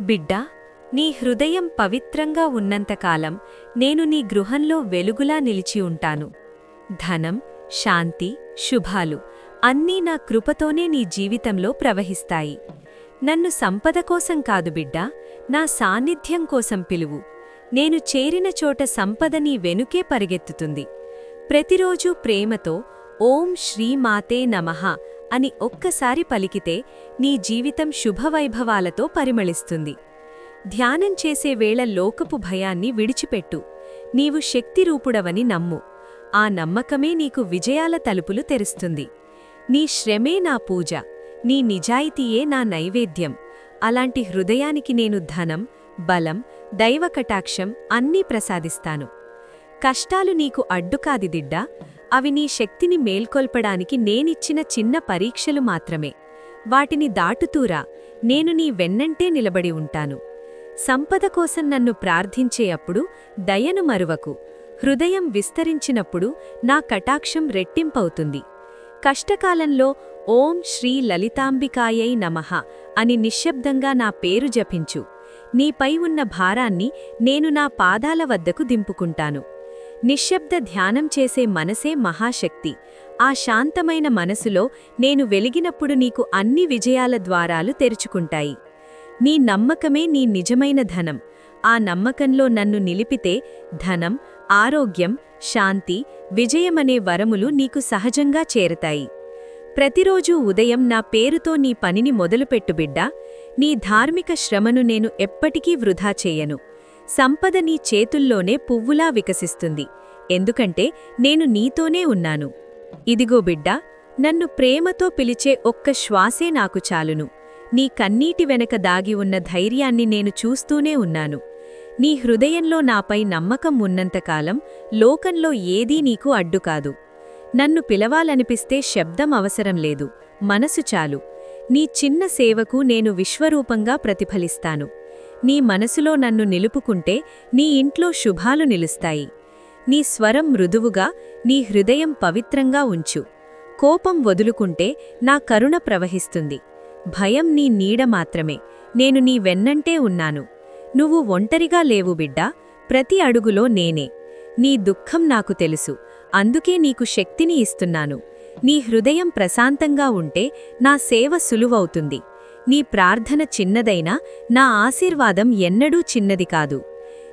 బిడ్డా నీ హృదయం పవిత్రంగా ఉన్నంతకాలం నేను నీ గృహంలో వెలుగులా నిలిచి ఉంటాను. ధనం శాంతి శుభాలు అన్నీ నా కృపతోనే నీ జీవితంలో ప్రవహిస్తాయి. నన్ను సంపద కోసం కాదు బిడ్డా నా సాన్నిధ్యం కోసం పిలువు. నేను చేరిన చోట సంపద నీ వెనుకే పరిగెత్తుతుంది. ప్రతిరోజూ ప్రేమతో ఓం శ్రీమాతే నమః అని ఒక్కసారి పలికితే నీ జీవితం శుభవైభవాలతో పరిమళిస్తుంది. ధ్యానం చేసే వేళ లోకపు భయాన్ని విడిచిపెట్టు. నీవు శక్తిరూపుడవని నమ్ము. ఆ నమ్మకమే నీకు విజయాల తలుపులు తెరుస్తుంది. నీ శ్రమే నా పూజ. నీ నిజాయితీయే నా నైవేద్యం. అలాంటి హృదయానికి నేను ధనం బలం దైవకటాక్షం అన్నీ ప్రసాదిస్తాను. కష్టాలు నీకు అడ్డుకాదిదిడ్డా అవి నీ శక్తిని మేల్కొల్పడానికి నేనిచ్చిన చిన్న పరీక్షలు మాత్రమే. వాటిని దాటుతూరా నేను నీ వెన్నంటే నిలబడి ఉంటాను. సంపద కోసం నన్ను ప్రార్థించే అప్పుడు దయను మరువకు. హృదయం విస్తరించినప్పుడు నా కటాక్షం రెట్టింపవుతుంది. కష్టకాలంలో ఓం శ్రీ లలితాంబికాయై నమః అని నిశ్శబ్దంగా నా పేరు జపించు. నీపై ఉన్న భారాన్ని నేను నా పాదాల వద్దకు దింపుకుంటాను. నిశ్శబ్ద ధ్యానం చేసే మనసే మహాశక్తి. ఆ శాంతమైన మనసులో నేను వెలిగినప్పుడు నీకు అన్ని విజయాల ద్వారాలు తెరుచుకుంటాయి. నీ నమ్మకమే నీ నిజమైన ధనం. ఆ నమ్మకంలో నన్ను నిలిపితే ధనం ఆరోగ్యం శాంతి విజయమనే వరములు నీకు సహజంగా చేరతాయి. ప్రతిరోజూ ఉదయం నా పేరుతో నీ పనిని మొదలుపెట్టు బిడ్డా. నీ ధార్మిక శ్రమను నేను ఎప్పటికీ వృధా చేయను. సంపద నీ చేతుల్లోనే పువ్వులా వికసిస్తుంది. ఎందుకంటే నేను నీతోనే ఉన్నాను. ఇదిగో బిడ్డా నన్ను ప్రేమతో పిలిచే ఒక్క శ్వాసే నాకు చాలును. నీ కన్నీటి వెనక దాగి ఉన్న ధైర్యాన్ని నేను చూస్తూనే ఉన్నాను. నీ హృదయంలో నాపై నమ్మకం ఉన్నంతకాలం లోకంలో ఏదీ నీకు అడ్డుకాదు నన్ను పిలవాలనిపిస్తే శబ్దం అవసరం లేదు. మనసు చాలు. నీ చిన్న సేవకు నేను విశ్వరూపంగా ప్రతిఫలిస్తాను. నీ మనసులో నన్ను నిలుపుకుంటే నీ ఇంట్లో శుభాలు నిలుస్తాయి. నీ స్వరం మృదువుగా నీ హృదయం పవిత్రంగా ఉంచు. కోపం వదులుకుంటే నా కరుణ ప్రవహిస్తుంది. భయం నీ నీడ మాత్రమే. నేను నీ వెన్నంటే ఉన్నాను. నువ్వు ఒంటరిగా లేవు బిడ్డా. ప్రతి అడుగులో నేనే. నీ దుఃఖం నాకు తెలుసు. అందుకే నీకు శక్తిని ఇస్తున్నాను. నీ హృదయం ప్రశాంతంగా ఉంటే నా సేవ సులువవుతుంది. నీ ప్రార్థన చిన్నదైనా నా ఆశీర్వాదం ఎన్నడూ చిన్నది కాదు.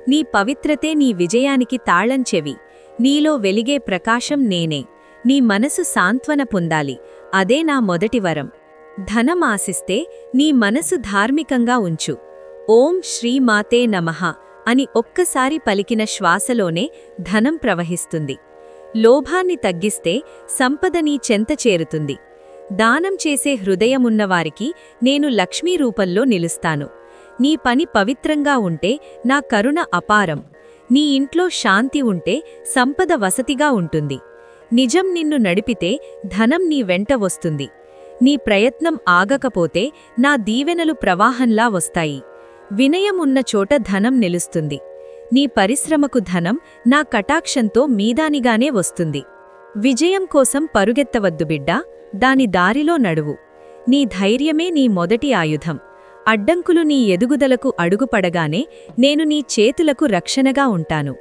నీ పవిత్రతే నీ విజయానికి తాళంచెవి నీలో వెలిగే ప్రకాశం నేనే. నీ మనసు సాంత్వన పొందాలి. అదే నా మొదటి వరం. ధనం ఆశిస్తే నీ మనసు ధార్మికంగా ఉంచు. ఓం శ్రీమాతే నమః అని ఒక్కసారి పలికిన శ్వాసలోనే ధనం ప్రవహిస్తుంది. లోభాన్ని తగ్గిస్తే సంపద నీ చెంత చేరుతుంది. దానం చేసే హృదయమున్నవారికి నేను లక్ష్మీ రూపంలో నిలుస్తాను. నీ పని పవిత్రంగా ఉంటే నా కరుణ అపారం. నీ ఇంట్లో శాంతి ఉంటే సంపద వసతిగా ఉంటుంది. నిజం నిన్ను నడిపితే ధనం నీ వెంట వస్తుంది. నీ ప్రయత్నం ఆగకపోతే నా దీవెనలు ప్రవాహంలా వస్తాయి. వినయం ఉన్న చోట ధనం నిలుస్తుంది. నీ పరిశ్రమకు ధనం నా కటాక్షంతో మీదానిగానే వస్తుంది. విజయం కోసం పరుగెత్తవద్దు బిడ్డా. దాని దారిలో నడువు. నీ ధైర్యమే నీ మొదటి ఆయుధం. అడ్డంకులు నీ ఎదుగుదలకు అడుగుపడగానే నేను నీ చేతులకు రక్షణగా ఉంటాను.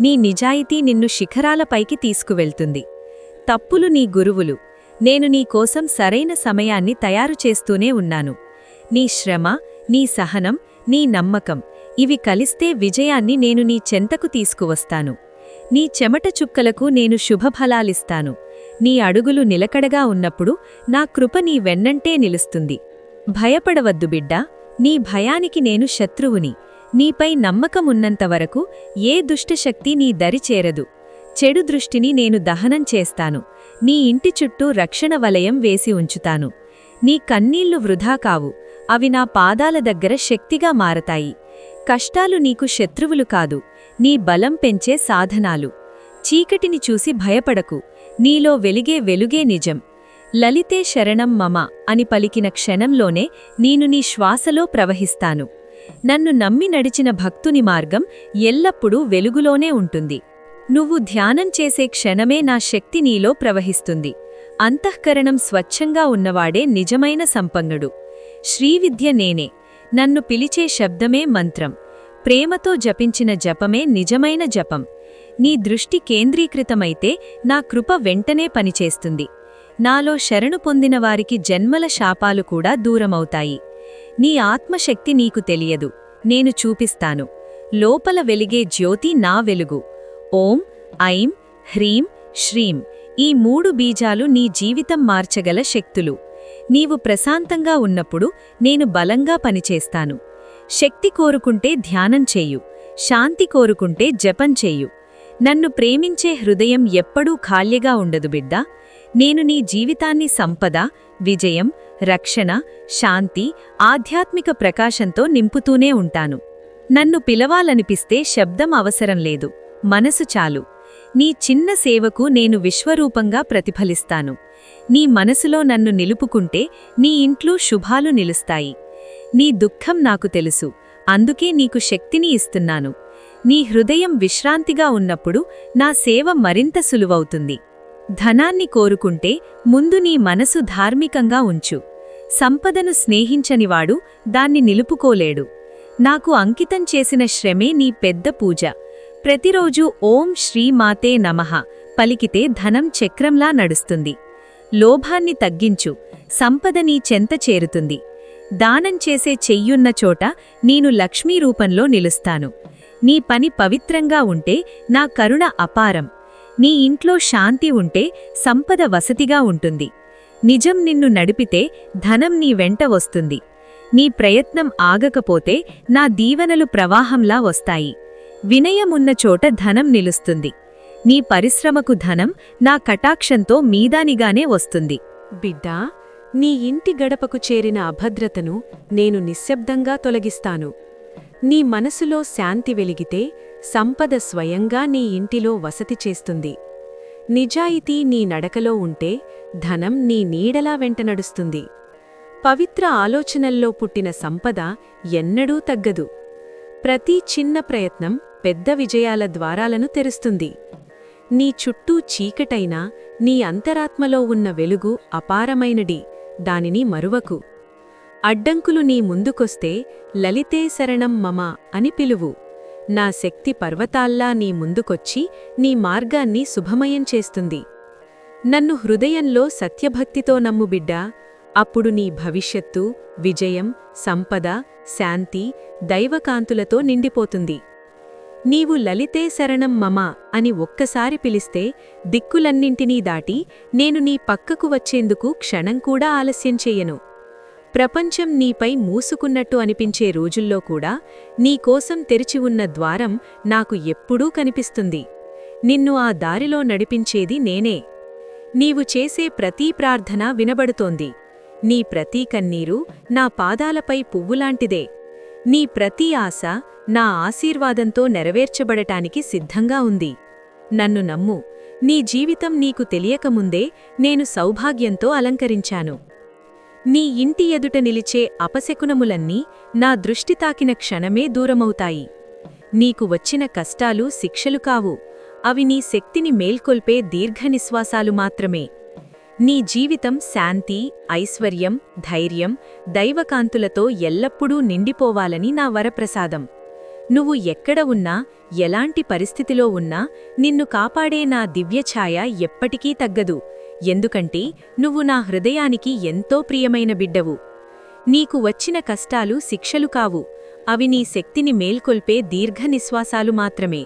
నీ నిజాయితీ నిన్ను శిఖరాలపైకి తీసుకువెళ్తుంది. తప్పులు నీ గురువులు. నేను నీకోసం సరైన సమయాన్ని తయారు చేస్తూనే ఉన్నాను. నీ శ్రమ నీ సహనం నీ నమ్మకం ఇవి కలిస్తే విజయాన్ని నేను నీ చెంతకు తీసుకువస్తాను. నీ చెమట చుక్కలకు నేను శుభఫలాలిస్తాను. నీ అడుగులు నిలకడగా ఉన్నప్పుడు నా కృప నీ వెన్నంటే నిలుస్తుంది. భయపడవద్దు బిడ్డా నీ భయానికి నేను శత్రువుని. నీపై నమ్మకమున్నంతవరకు ఏ దుష్టశక్తి నీ దరి చేరదు. చెడు దృష్టిని నేను దహనం చేస్తాను. నీ ఇంటి చుట్టూ రక్షణ వలయం వేసి ఉంచుతాను. నీ కన్నీళ్ళు వృధా కావు. అవి నా పాదాల దగ్గర శక్తిగా మారతాయి. కష్టాలు నీకు శత్రువులు కాదు. నీ బలం పెంచే సాధనాలు. చీకటిని చూసి భయపడకు. నీలో వెలిగే వెలుగే నిజం. లలితే శరణం మమ అని పలికిన క్షణంలోనే నేను నీ శ్వాసలో ప్రవహిస్తాను. నన్ను నమ్మి నడిచిన భక్తుని మార్గం ఎల్లప్పుడూ వెలుగులోనే ఉంటుంది. నువ్వు ధ్యానం చేసే క్షణమే నా శక్తి నీలో ప్రవహిస్తుంది. అంతఃకరణం స్వచ్ఛంగా ఉన్నవాడే నిజమైన సంపన్నుడు. శ్రీవిద్య నేనే. నన్ను పిలిచే శబ్దమే మంత్రం. ప్రేమతో జపించిన జపమే నిజమైన జపం. నీ దృష్టి కేంద్రీకృతమైతే నా కృప వెంటనే పనిచేస్తుంది. నాలో శరణు పొందిన వారికి జన్మల శాపాలు కూడా దూరమవుతాయి. నీ ఆత్మశక్తి నీకు తెలియదు. నేను చూపిస్తాను. లోపల వెలిగే జ్యోతి నా వెలుగు. ఓం ఐం హ్రీం శ్రీం. ఈ మూడు బీజాలు నీ జీవితం మార్చగల శక్తులు. నీవు ప్రశాంతంగా ఉన్నప్పుడు నేను బలంగా పనిచేస్తాను. శక్తి కోరుకుంటే ధ్యానం చేయు. శాంతి కోరుకుంటే జపం చేయు. నన్ను ప్రేమించే హృదయం ఎప్పుడూ ఖాళీగా ఉండదు బిడ్డా. నేను నీ జీవితాన్ని సంపద విజయం రక్షణ శాంతి ఆధ్యాత్మిక ప్రకాశంతో నింపుతూనే ఉంటాను. నన్ను పిలవాలనిపిస్తే శబ్దం అవసరం లేదు. మనసు చాలు. నీ చిన్న సేవకు నేను విశ్వరూపంగా ప్రతిఫలిస్తాను. నీ మనసులో నన్ను నిలుపుకుంటే నీ ఇంట్లో శుభాలు నిలుస్తాయి. నీ దుఃఖం నాకు తెలుసు. అందుకే నీకు శక్తిని ఇస్తున్నాను. నీ హృదయం విశ్రాంతిగా ఉన్నప్పుడు నా సేవ మరింత సులువవుతుంది. ధనాన్ని కోరుకుంటే ముందు నీ మనసు ధార్మికంగా ఉంచు. సంపదను స్నేహించనివాడు దాన్ని నిలుపుకోలేడు. నాకు అంకితం చేసిన శ్రమే నీ పెద్ద పూజ. ప్రతిరోజు ఓం శ్రీమాతే నమః పలికితే ధనం చక్రంలా నడుస్తుంది. లోభాన్ని తగ్గించు. సంపద నీ చెంత చేరుతుంది. దానం చేసే చెయ్యున్న చోట నేను లక్ష్మీ రూపంలో నిలుస్తాను. నీ పని పవిత్రంగా ఉంటే నా కరుణ అపారం. నీ ఇంట్లో శాంతి ఉంటే సంపద వసతిగా ఉంటుంది. నిజం నిన్ను నడిపితే ధనం నీ వెంట వస్తుంది. నీ ప్రయత్నం ఆగకపోతే నా దీవెనలు ప్రవాహంలా వస్తాయి. వినయమున్న చోట ధనం నిలుస్తుంది. నీ పరిశ్రమకు ధనం నా కటాక్షంతో మీదానిగానే వస్తుంది. బిడ్డా నీ ఇంటి గడపకు చేరిన అభద్రతను నేను నిశ్శబ్దంగా తొలగిస్తాను. నీ మనసులో శాంతి వెలిగితే సంపద స్వయంగా నీ ఇంటిలో వసతి చేస్తుంది. నిజాయితీ నీ నడకలో ఉంటే ధనం నీ నీడలా వెంట నడుస్తుంది. పవిత్ర ఆలోచనల్లో పుట్టిన సంపద ఎన్నడూ తగ్గదు. ప్రతి చిన్న ప్రయత్నం పెద్ద విజయాల ద్వారాలను తెరుస్తుంది. నీ చుట్టూ చీకటైనా నీ అంతరాత్మలో ఉన్న వెలుగు అపారమైనడి దానిని మరువకు. అడ్డంకులు నీ ముందుకొస్తే లలితే శరణం మమ అని పిలువు. నా శక్తి పర్వతాల్లా నీ ముందుకొచ్చి నీ మార్గాన్ని శుభమయం చేస్తుంది. నన్ను హృదయంలో సత్యభక్తితో నమ్ము బిడ్డా. అప్పుడు నీ భవిష్యత్తు విజయం సంపద శాంతి దైవకాంతులతో నిండిపోతుంది. నీవు లలితే శరణం మమ అని ఒక్కసారి పిలిస్తే దిక్కులన్నింటినీ దాటి నేను నీ పక్కకు వచ్చేందుకు క్షణం కూడా ఆలస్యం చెయ్యను ప్రపంచం నీపై మూసుకున్నట్టు అనిపించే రోజుల్లో కూడా నీకోసం తెరిచి ఉన్న ద్వారం నాకు ఎప్పుడూ కనిపిస్తుంది. నిన్ను ఆ దారిలో నడిపించేది నేనే. నీవు చేసే ప్రతీ ప్రార్థన వినబడుతోంది. నీ ప్రతీ కన్నీరు నా పాదాలపై పువ్వులాంటిదే. నీ ప్రతి ఆశ నా ఆశీర్వాదంతో నెరవేర్చబడటానికి సిద్ధంగా ఉంది. నన్ను నమ్ము. నీ జీవితం నీకు తెలియకముందే నేను సౌభాగ్యంతో అలంకరించాను. నీ ఇంటి ఎదుట నిలిచే అపశకునములన్నీ నా దృష్టి తాకిన క్షణమే దూరమవుతాయి. నీకు వచ్చిన కష్టాలు శిక్షలు కావు. అవి నీ శక్తిని మేల్కొల్పే దీర్ఘనిశ్వాసాలు మాత్రమే. నీ జీవితం శాంతి ఐశ్వర్యం ధైర్యం దైవకాంతులతో ఎల్లప్పుడూ నిండిపోవాలని నా వరప్రసాదం. నువ్వు ఎక్కడ ఉన్నా ఎలాంటి పరిస్థితిలో ఉన్నా నిన్ను కాపాడే నా దివ్యఛాయ ఎప్పటికీ తగ్గదు. ఎందుకంటే నువ్వు నా హృదయానికి ఎంతో ప్రియమైన బిడ్డవు. నీకు వచ్చిన కష్టాలు శిక్షలు కావు. అవి నీ శక్తిని మేల్కొల్పే దీర్ఘనిశ్వాసాలు మాత్రమే.